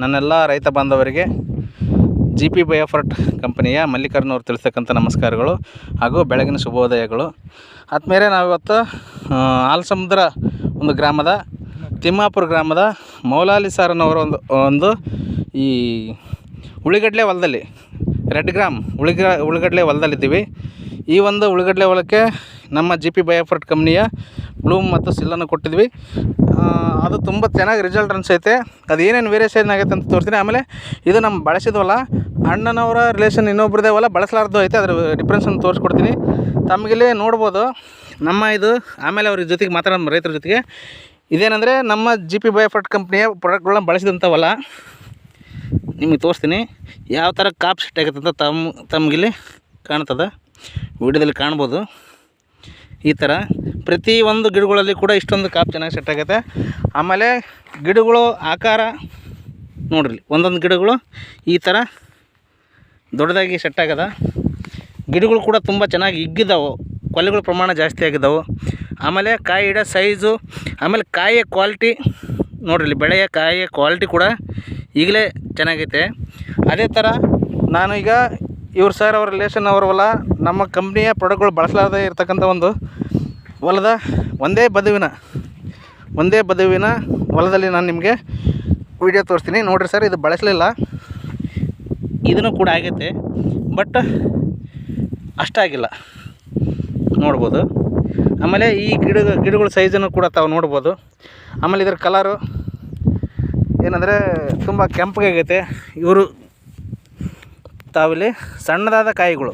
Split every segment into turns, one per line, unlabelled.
ನನ್ನೆಲ್ಲ ರೈತ ಬಾಂಧವರಿಗೆ ಜಿ ಪಿ ಬಯೋಫರ್ಟ್ ಕಂಪನಿಯ ಮಲ್ಲಿಕಾರ್ಜುನವ್ರು ತಿಳಿಸ್ತಕ್ಕಂಥ ನಮಸ್ಕಾರಗಳು ಹಾಗೂ ಬೆಳಗಿನ ಶುಭೋದಯಗಳು. ಆದಮೇಲೆ ನಾವಿವತ್ತು ಆಲಸಮುದ್ರ ಒಂದು ಗ್ರಾಮದ, ತಿಮ್ಮಾಪುರ ಗ್ರಾಮದ ಮೌಲಾಲಿ ಸಾರನವರ ಒಂದು ಒಂದು ಈ ಉಳಿಗಡ್ಲೆ ಹೊಲದಲ್ಲಿ, ರೆಡ್ ಗ್ರಾಮ್ ಉಳಿಗ, ಉಳಿಗಡ್ಲೆ ಹೊಲದಲ್ಲಿದ್ದೀವಿ. ಈ ಒಂದು ಉಳಿಗಡ್ಲೆ ಹೊಲಕ್ಕೆ ನಮ್ಮ ಜಿ ಪಿ ಬಯೋಫರ್ಟ್ ಕಂಪ್ನಿಯ ಬ್ಲೂಮ್ ಮತ್ತು ಸಿಲ್ಲನ್ನು ಕೊಟ್ಟಿದ್ವಿ. ಅದು ತುಂಬ ಚೆನ್ನಾಗಿ ರಿಸಲ್ಟ್ ಅನಿಸೈತೆ ಅದು ಏನೇನು ವೇರಿಯೇಷನ್ ಆಗೈತೆ ಅಂತ ತೋರಿಸ್ತೀನಿ. ಆಮೇಲೆ ಇದು ನಮ್ಮ ಬಳಸಿದ್ವಲ್ಲ, ಅಣ್ಣನವರ ರಿಲೇಷನ್ ಇನ್ನೊಬ್ರದೇ ಹೊಲ ಬಳಸಲಾರ್ದು ಐತೆ. ಅದ್ರ ಡಿಫ್ರೆನ್ಸನ್ನು ತೋರಿಸ್ಕೊಡ್ತೀನಿ. ತಮಗಿಲ್ಲಿ ನೋಡ್ಬೋದು, ನಮ್ಮ ಇದು ಆಮೇಲೆ ಅವ್ರ ಜೊತೆಗೆ ಮಾತಾಡೋಣ ರೈತರ ಜೊತೆಗೆ. ಇದೇನೆಂದರೆ ನಮ್ಮ ಜಿ ಪಿ ಬಯೋಫರ್ಟ್ ಕಂಪ್ನಿಯ ಪ್ರಾಡಕ್ಟ್ಗಳನ್ನ ಬಳಸಿದಂಥವಲ್ಲ, ನಿಮಗೆ ತೋರಿಸ್ತೀನಿ. ಯಾವ ಥರ ಕಾಪ್ ಸೆಟ್ ಆಗುತ್ತೆ ಅಂತ ತಮ್ಮ ತಮಗಿಲ್ಲಿ ಕಾಣ್ತದೆ? ವಿಡಿಯೋದಲ್ಲಿ ಕಾಣ್ಬೋದು. ಈ ಥರ ಪ್ರತಿ ಒಂದು ಗಿಡಗಳಲ್ಲಿ ಕೂಡ ಇಷ್ಟೊಂದು ಕಾಪ್ ಚೆನ್ನಾಗಿ ಸೆಟ್ ಆಗತ್ತೆ. ಆಮೇಲೆ ಗಿಡಗಳು ಆಕಾರ ನೋಡ್ರಿ, ಒಂದೊಂದು ಗಿಡಗಳು ಈ ಥರ ದೊಡ್ಡದಾಗಿ ಸೆಟ್ ಆಗದ. ಗಿಡಗಳು ಕೂಡ ತುಂಬ ಚೆನ್ನಾಗಿ ಇಗ್ಗಿದ್ದಾವೆ ಕೊಲೆಗಳ ಪ್ರಮಾಣ ಜಾಸ್ತಿ ಆಗಿದ್ದಾವೆ ಆಮೇಲೆ ಕಾಯಿ ಇಡೋ ಸೈಜು ಆಮೇಲೆ ಕಾಯಿಯ ಕ್ವಾಲಿಟಿ ನೋಡ್ರಿ, ಬೆಳೆಯ ಕಾಯಿಯ ಕ್ವಾಲಿಟಿ ಕೂಡ ಈಗಲೇ ಚೆನ್ನಾಗೈತೆ. ಅದೇ ಥರ ನಾನು ಈಗ ಇವ್ರು ಸರ್ ಅವ್ರ ರಿಲೇಷನ್ ಅವ್ರ ಹೊಲ ನಮ್ಮ ಕಂಪ್ನಿಯ ಪ್ರಾಡಕ್ಟ್ಗಳು ಬಳಸಲಾರದೆ ಇರ್ತಕ್ಕಂಥ ಒಂದು ಹೊಲದ ಒಂದೇ ಬದುವಿನ ಒಂದೇ ಬದುವಿನ ಹೊಲದಲ್ಲಿ ನಾನು ನಿಮಗೆ ವಿಡಿಯೋ ತೋರಿಸ್ತೀನಿ. ನೋಡಿರಿ ಸರ್ ಇದು ಬಳಸಲಿಲ್ಲ. ಇದನ್ನು ಕೂಡ ಆಗೈತೆ. ಬಟ್ ಅಷ್ಟಾಗಿಲ್ಲ ನೋಡ್ಬೋದು. ಆಮೇಲೆ ಈ ಗಿಡ, ಗಿಡಗಳ ಸೈಜನ್ನು ಕೂಡ ತಾವು ನೋಡ್ಬೋದು. ಆಮೇಲೆ ಇದ್ರ ಕಲರು ಏನಂದರೆ ತುಂಬ ಕೆಂಪಗಾಗೈತೆ ಇವರು ತಾವಿಲ್ಲಿ ಸಣ್ಣದಾದ ಕಾಯಿಗಳು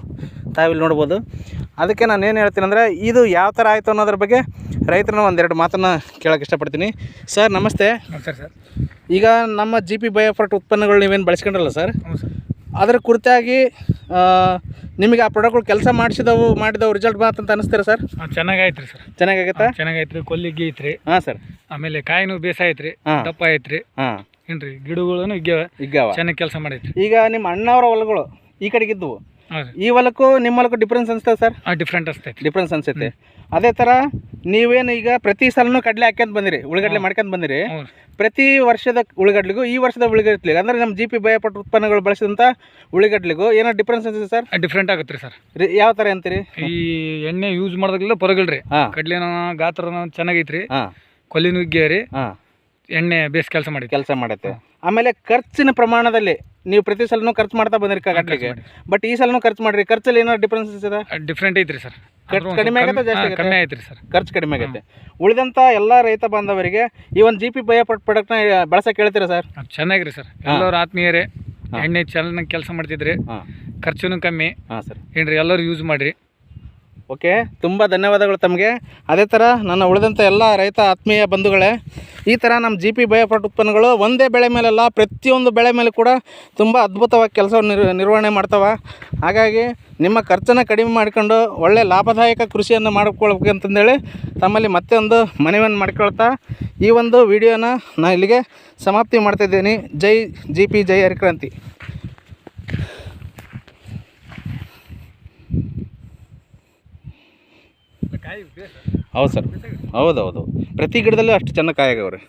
ತಾವಿಲ್ಲಿ ನೋಡ್ಬೋದು. ಅದಕ್ಕೆ ನಾನು ಏನು ಹೇಳ್ತೀನಿ ಅಂದರೆ ಇದು ಯಾವ ಥರ ಆಯಿತು ಅನ್ನೋದ್ರ ಬಗ್ಗೆ ರೈತರನ್ನ ಒಂದೆರಡು ಮಾತನ್ನು ಕೇಳೋಕೆ ಇಷ್ಟಪಡ್ತೀನಿ. ಸರ್ ನಮಸ್ತೆ.
ನಮಸ್ತೆ ಸರ್.
ಈಗ ನಮ್ಮ ಜಿ ಪಿ ಬಯೋಫರ್ಟ್ ಉತ್ಪನ್ನಗಳು ನೀವೇನು ಬಳಸ್ಕೊಂಡ್ರಲ್ಲ ಸರ್? ಅದರ ಕುರಿತಾಗಿ ನಿಮಗೆ ಆ ಪ್ರಾಡಕ್ಟ್ ಕೆಲಸ ಮಾಡಿಸಿದವು ಮಾಡಿದವು ರಿಸಲ್ಟ್ ಬಂತಂತ ಅನಿಸ್ತೀರಾ ಸರ್
ಚೆನ್ನಾಗೈತ್ರಿ ಸರ್
ಚೆನ್ನಾಗಾಗತ್ತಾ?
ಚೆನ್ನಾಗೈತ್ರಿ ಕೊಲ್ಲಿಗೆ ಐತ್ರಿ.
ಹಾಂ ಸರ್
ಆಮೇಲೆ ಕಾಯಿನೂ ಬೇಸ
ಐತ್ರಿ.
ದಪ್ಪ ಐತ್ರಿ.
ಹಾಂ.
ಏನ್ರಿ ಗಿಡಗಳನ್ನು ಇಗ್ಯಾವ.
ಇಗ್ಗಾವ
ಚೆನ್ನಾಗಿ ಕೆಲಸ ಮಾಡೈತ್ರಿ
ಈಗ ನಿಮ್ಮ ಅಣ್ಣವರ ಹೊಲಗಳು ಈ ಕಡೆಗಿದ್ದವು ಈ ಹೊಲಕ್ಕೂ ನಿಮ್ಮ ಹೊಲಕ್ಕೂ ಡಿಫ್ರೆನ್ಸ್ ಅನಿಸ್ತದೆ ಸರ್
ಡಿಫ್ರೆಂಟ್ ಅನಿಸ್ತೈತಿ
ಡಿಫ್ರೆನ್ಸ್ ಅನ್ಸುತ್ತೆ. ಅದೇ ಥರ ನೀವೇನು ಈಗ ಪ್ರತಿ ಸಲನು ಕಡಲೆ ಹಾಕ್ಯಂತ ಬಂದಿರಿ ಉಳ್ಳಗಡ್ಲೆ ಮಾಡ್ಕೊಂತ ಬಂದಿರಿ ಪ್ರತಿ ವರ್ಷದ ಉಳ್ಳಗಡ್ಲಿಗೂ ಈ ವರ್ಷದ ಉಳ್ಳಗಡ್ಲಿಗೆ ಅಂದರೆ ನಮ್ಮ ಜಿ ಪಿ ಬಯಪಟ್ಟ ಉತ್ಪನ್ನಗಳು ಬಳಸಿದಂಥ ಉಳ್ಳಗಡ್ಲಿಗೂ ಏನೋ ಡಿಫ್ರೆನ್ಸ್ ಅನ್ಸುತ್ತೆ ಸರ್
ಡಿಫ್ರೆಂಟ್ ಆಗುತ್ತೆ ರೀ ಸರ್
ಯಾವ ಥರ ಅಂತೀರಿ?
ಈ ಎಣ್ಣೆ ಯೂಸ್ ಮಾಡೋದಾಗಲಿಲ್ಲ
ಪರಗಳ್ರಿ
ಗಾತ್ರ ಗಾತ್ರನ ಚೆನ್ನಾಗೈತ್ರಿ.
ಹಾಂ.
ಕೊಲೆ ನುಗ್ಗಿ
ರೀ
ಎಣ್ಣೆ ಬೇಸ್ ಕೆಲಸ ಮಾಡಿ
ಕೆಲಸ ಮಾಡುತ್ತೆ. ಆಮೇಲೆ ಖರ್ಚಿನ ಪ್ರಮಾಣದಲ್ಲಿ ನೀವು ಪ್ರತಿ ಸಲನೂ ಖರ್ಚು ಮಾಡ್ತಾ ಬಂದಿರಿ ಕಡ್ಲಿಗೆ ಬಟ್ ಈ ಸಲನೂ ಖರ್ಚು ಮಾಡ್ರಿ. ಖರ್ಚಲ್ಲಿ ಏನೋ ಡಿಫ್ರೆನ್ಸ್ ಇದೆ
ಡಿಫ್ರೆಂಟ್ ಐತ್ರಿ ಸರ್.
ಖರ್ಚು ಕಡಿಮೆ ಆಗುತ್ತೆ ಜಾಸ್ತಿ?
ಕಮ್ಮಿ ಐತ್ರಿ ಸರ್.
ಖರ್ಚು ಕಡಿಮೆ ಆಗುತ್ತೆ. ಉಳಿದಂಥ ಎಲ್ಲ ರೈತ ಬಾಂಧವರಿಗೆ ಈ ಒಂದು ಜಿ ಪಿ ಬಯೋಪಟ್ ಪ್ರಾಡಕ್ಟ್ನ ಬಳಸಕ್ಕೆ ಹೇಳ್ತೀರಾ ಸರ್?
ಚೆನ್ನಾಗ್ರಿ ಸರ್. ಎಲ್ಲರೂ ಆತ್ಮೀಯರೇ ಎಣ್ಣೆ ಚೆನ್ನಾಗಿ ಕೆಲಸ ಮಾಡ್ತಿದ್ರಿ. ಖರ್ಚುನು ಕಮ್ಮಿ.
ಹಾಂ ಸರ್.
ಏನ್ರಿ ಎಲ್ಲರೂ ಯೂಸ್ ಮಾಡಿರಿ.
ಓಕೆ? ತುಂಬ ಧನ್ಯವಾದಗಳು ತಮಗೆ. ಅದೇ ಥರ ನನ್ನ ಉಳಿದಂಥ ಎಲ್ಲ ರೈತ ಆತ್ಮೀಯ ಬಂಧುಗಳೇ, ಈ ಥರ ನಮ್ಮ ಜಿ ಪಿ ಬಯೋಫ್ರಾಟ್ ಉತ್ಪನ್ನಗಳು ಒಂದೇ ಬೆಳೆ ಮೇಲೆಲ್ಲ, ಪ್ರತಿಯೊಂದು ಬೆಳೆ ಮೇಲೆ ಕೂಡ ತುಂಬ ಅದ್ಭುತವಾಗಿ ನಿರ್ ನಿರ್ವಹಣೆ ಮಾಡ್ತವೆ. ಹಾಗಾಗಿ ನಿಮ್ಮ ಖರ್ಚನ್ನು ಕಡಿಮೆ ಮಾಡಿಕೊಂಡು ಒಳ್ಳೆ ಲಾಭದಾಯಕ ಕೃಷಿಯನ್ನು ಮಾಡ್ಕೊಳ್ಬೇಕು ಅಂತಂದೇಳಿ ತಮ್ಮಲ್ಲಿ ಮತ್ತೆ ಒಂದು ಮನವಿಯನ್ನು ಮಾಡ್ಕೊಳ್ತಾ ಈ ಒಂದು ವಿಡಿಯೋನ ನಾನು ಇಲ್ಲಿಗೆ ಸಮಾಪ್ತಿ ಮಾಡ್ತಿದ್ದೀನಿ ಜೈ ಜಿ ಪಿ ಜೈ ಹರಿಕ್ರಾಂತಿ ಹೌದು ಸರ್. ಹೌದು ಹೌದು. ಪ್ರತಿ ಗಿಡದಲ್ಲೂ ಅಷ್ಟು ಚೆನ್ನಾಗಿ ಕಾಯಾಗವ್ರಿ